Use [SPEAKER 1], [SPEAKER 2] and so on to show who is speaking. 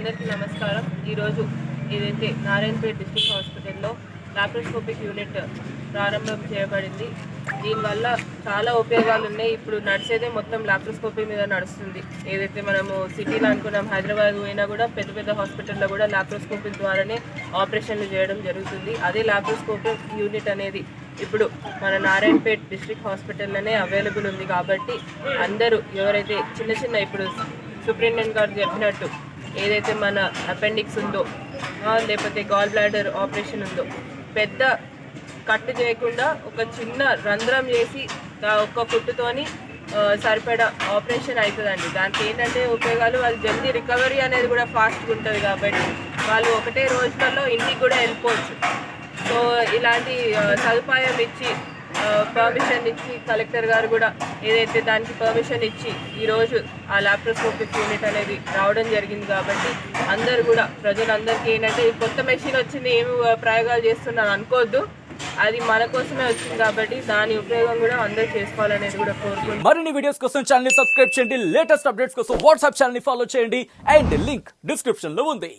[SPEAKER 1] అందరికీ నమస్కారం. ఈరోజు ఏదైతే నారాయణపేట డిస్ట్రిక్ట్ హాస్పిటల్లో లాప్రోస్కోపిక్ యూనిట్ ప్రారంభం చేయబడింది. దీనివల్ల చాలా ఉపయోగాలు ఉన్నాయి. ఇప్పుడు నడిచేదే మొత్తం లాప్రోస్కోపీ మీద నడుస్తుంది. ఏదైతే మనము సిటీలో అనుకున్నాం హైదరాబాద్ పోయినా కూడా పెద్ద పెద్ద హాస్పిటల్లో కూడా లాప్రోస్కోపీ ద్వారానే ఆపరేషన్లు చేయడం జరుగుతుంది. అదే లాప్రోస్కోపిక్ యూనిట్ అనేది ఇప్పుడు మన నారాయణపేట్ డిస్ట్రిక్ట్ హాస్పిటల్లోనే అవైలబుల్ ఉంది కాబట్టి అందరూ ఎవరైతే చిన్న చిన్న ఇప్పుడు సూపరింటెండెంట్ గారు చెప్పినట్టు ఏదైతే మన అపెండిక్స్ ఉందో లేకపోతే గాల్ బ్లాడర్ ఆపరేషన్ ఉందో పెద్ద కట్టు చేయకుండా ఒక చిన్న రంధ్రం చేసి దా- ఒక్క కుట్టుతోని సరిపడా ఆపరేషన్ అవుతుందండి దానికి ఏంటంటే ఉపయోగాలు వాళ్ళు జల్దీ రికవరీ అనేది కూడా ఫాస్ట్గా ఉంటుంది కాబట్టి వాళ్ళు ఒకటే రోజులలో ఇంటికి కూడా వెళ్ళిపోవచ్చు. సో ఇలాంటి సదుపాయం ఇచ్చి పర్మిషన్ ఇచ్చి కలెక్టర్ గారు కూడా ఏదైతే దానికి పర్మిషన్ ఇచ్చి ఈరోజు ఆ లాప్రోస్కోపిక్ యూనిట్ అనేది రావడం జరిగింది కాబట్టి అందరు కూడా ప్రజలందరికీ ఏంటంటే ఈ కొత్త మెషిన్ వచ్చింది ఏమి ప్రయోగాలు చేస్తున్నాను అనుకోవద్దు. అది మన కోసమే వచ్చింది కాబట్టి దాని ఉపయోగం కూడా అందరూ చేసుకోవాలనేది కూడా కోరుకుంటున్నాను
[SPEAKER 2] మరిన్ని వీడియోస్ కోసం ఛానల్ సబ్స్క్రైబ్ చేయండి. లేటెస్ట్ అప్డేట్స్ కోసం వాట్సాప్ ఛానల్ ఫాలో చేయండి. అండ్ లింక్ డిస్క్రిప్షన్లో ఉంది.